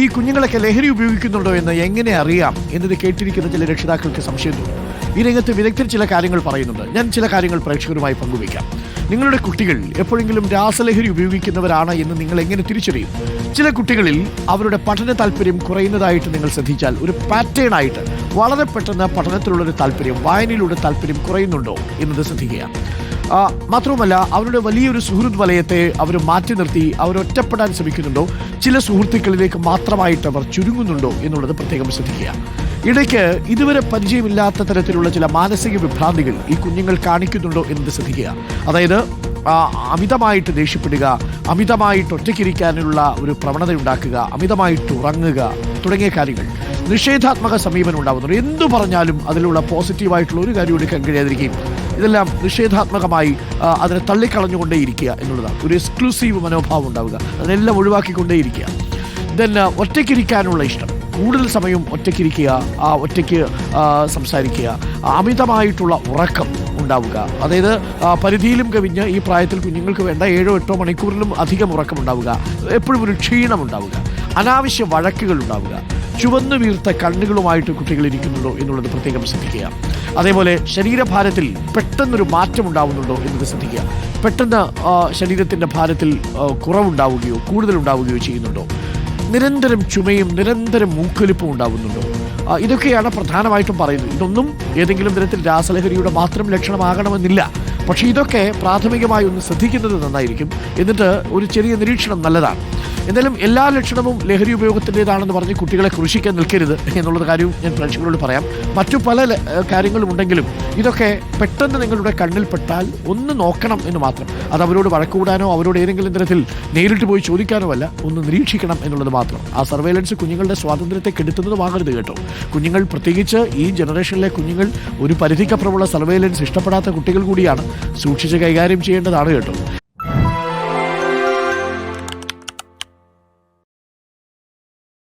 ഈ കുഞ്ഞുങ്ങളൊക്കെ ലഹരി ഉപയോഗിക്കുന്നുണ്ടോ എന്ന് എങ്ങനെ അറിയാം എന്നത് കേട്ടിരിക്കുന്ന ചില രക്ഷിതാക്കൾക്ക് സംശയം ഈ രംഗത്ത് വിദഗ്ധർ ചില കാര്യങ്ങൾ പറയുന്നുണ്ട്. ഞാൻ ചില കാര്യങ്ങൾ പ്രേക്ഷകരുമായി പങ്കുവയ്ക്കാം. നിങ്ങളുടെ കുട്ടികൾ എപ്പോഴെങ്കിലും രാസലഹരി ഉപയോഗിക്കുന്നവരാണ് എന്ന് നിങ്ങൾ എങ്ങനെ തിരിച്ചറിയും? ചില കുട്ടികളിൽ അവരുടെ പഠന താല്പര്യം കുറയുന്നതായിട്ട് നിങ്ങൾ ശ്രദ്ധിച്ചാൽ ഒരു പാറ്റേൺ ആയിട്ട് വളരെ പെട്ടെന്ന് പഠനത്തിലുള്ളൊരു താല്പര്യം വായനയിലൂടെ താല്പര്യം കുറയുന്നുണ്ടോ എന്നത് ശ്രദ്ധിക്കുക. മാത്രവുമല്ല അവരുടെ വലിയൊരു സുഹൃത്ത് വലയത്തെ അവർ മാറ്റി നിർത്തി അവർ ഒറ്റപ്പെടാൻ ശ്രമിക്കുന്നുണ്ടോ? ചില സുഹൃത്തുക്കളിലേക്ക് മാത്രമായിട്ട് അവർ ചുരുങ്ങുന്നുണ്ടോ എന്നുള്ളത് പ്രത്യേകം ശ്രദ്ധിക്കുക. ഇടയ്ക്ക് ഇതുവരെ പരിചയമില്ലാത്ത തരത്തിലുള്ള ചില മാനസിക വിഭ്രാന്തികൾ ഈ കുഞ്ഞുങ്ങൾ കാണിക്കുന്നുണ്ടോ എന്നത് ശ്രദ്ധിക്കുക. അതായത് അമിതമായിട്ട് ദേഷ്യപ്പെടുക അമിതമായിട്ട് ഒറ്റയ്ക്കിരിക്കാനുള്ള ഒരു പ്രവണത ഉണ്ടാക്കുക അമിതമായിട്ട് ഉറങ്ങുക തുടങ്ങിയ കാര്യങ്ങൾ. നിഷേധാത്മക സമീപനം ഉണ്ടാകുന്നുണ്ട് എന്തു പറഞ്ഞാലും അതിലുള്ള പോസിറ്റീവായിട്ടുള്ള ഒരു കാര്യം എടുക്കാൻ കഴിയാതിരിക്കുകയും ഇതെല്ലാം നിഷേധാത്മകമായി അതിനെ തള്ളിക്കളഞ്ഞുകൊണ്ടേയിരിക്കുക എന്നുള്ളതാണ്. ഒരു എക്സ്ക്ലൂസീവ് മനോഭാവം ഉണ്ടാവുക. അതിനെല്ലാം ഒഴിവാക്കിക്കൊണ്ടേയിരിക്കുക. ദെൻ ഒറ്റയ്ക്കിരിക്കാനുള്ള ഇഷ്ടം. കൂടുതൽ സമയം ഒറ്റയ്ക്കിരിക്കുക ആ ഒറ്റയ്ക്ക് സംസാരിക്കുക അമിതമായിട്ടുള്ള ഉറക്കം ഉണ്ടാവുക. അതായത് പരിധിയിലും കവിഞ്ഞ് ഈ പ്രായത്തിൽ കുഞ്ഞുങ്ങൾക്ക് വേണ്ട ഏഴോ എട്ടോ മണിക്കൂറിലും അധികം ഉറക്കം ഉണ്ടാവുക എപ്പോഴും ഒരു ക്ഷീണം ഉണ്ടാവുക അനാവശ്യ വഴക്കുകൾ ഉണ്ടാവുക. ചുവന്നു വീർത്ത കണ്ണുകളുമായിട്ട് കുട്ടികൾ ഇരിക്കുന്നുണ്ടോ എന്നുള്ളത് പ്രത്യേകം ശ്രദ്ധിക്കുക. അതേപോലെ ശരീരഭാരത്തിൽ പെട്ടെന്നൊരു മാറ്റം ഉണ്ടാവുന്നുണ്ടോ എന്നത് ശ്രദ്ധിക്കുക. പെട്ടെന്ന് ശരീരത്തിന്റെ ഭാരത്തിൽ കുറവുണ്ടാവുകയോ കൂടുതലുണ്ടാവുകയോ ചെയ്യുന്നുണ്ടോ. നിരന്തരം ചുമയും നിരന്തരം മൂക്കൊലിപ്പും ഉണ്ടാവുന്നുണ്ടോ. ഇതൊക്കെയാണ് പ്രധാനമായിട്ടും പറയുന്നത്. ഇതൊന്നും ഏതെങ്കിലും തരത്തിൽ രാസലഹരിയുടെ മാത്രം ലക്ഷണമാകണമെന്നില്ല. പക്ഷേ ഇതൊക്കെ പ്രാഥമികമായി ഒന്ന് ശ്രദ്ധിക്കുന്നത് നന്നായിരിക്കും. എന്നിട്ട് ഒരു ചെറിയ നിരീക്ഷണം നല്ലതാണ്. എന്തായാലും എല്ലാ ലക്ഷണവും ലഹരി ഉപയോഗത്തിന്റെതാണെന്ന് പറഞ്ഞ് കുട്ടികളെ കൃഷിക്കാൻ നിൽക്കരുത് എന്നുള്ള കാര്യവും ഞാൻ പ്രേക്ഷകരോട് പറയാം. മറ്റു പല കാര്യങ്ങളും ഉണ്ടെങ്കിലും ഇതൊക്കെ പെട്ടെന്ന് നിങ്ങളുടെ കണ്ണിൽപ്പെട്ടാൽ ഒന്ന് നോക്കണം എന്ന് മാത്രം. അത് അവരോട് വഴക്കുകൂടാനോ അവരോട് ഏതെങ്കിലും തരത്തിൽ നേരിട്ട് പോയി ചോദിക്കാനോ അല്ല ഒന്ന് നിരീക്ഷിക്കണം എന്നുള്ളത് മാത്രം. ആ സർവൈലൻസ് കുഞ്ഞുങ്ങളുടെ സ്വാതന്ത്ര്യത്തെ കെടുത്തുന്നതുമാകരുത് കേട്ടോ. കുഞ്ഞുങ്ങൾ പ്രത്യേകിച്ച് ഈ ജനറേഷനിലെ കുഞ്ഞുങ്ങൾ ഒരു പരിധിക്കപ്പുറമുള്ള സർവൈലൻസ് ഇഷ്ടപ്പെടാത്ത കുട്ടികൾ കൂടിയാണ് സൂക്ഷിച്ച് കൈകാര്യം ചെയ്യേണ്ടതാണ് കേട്ടോ.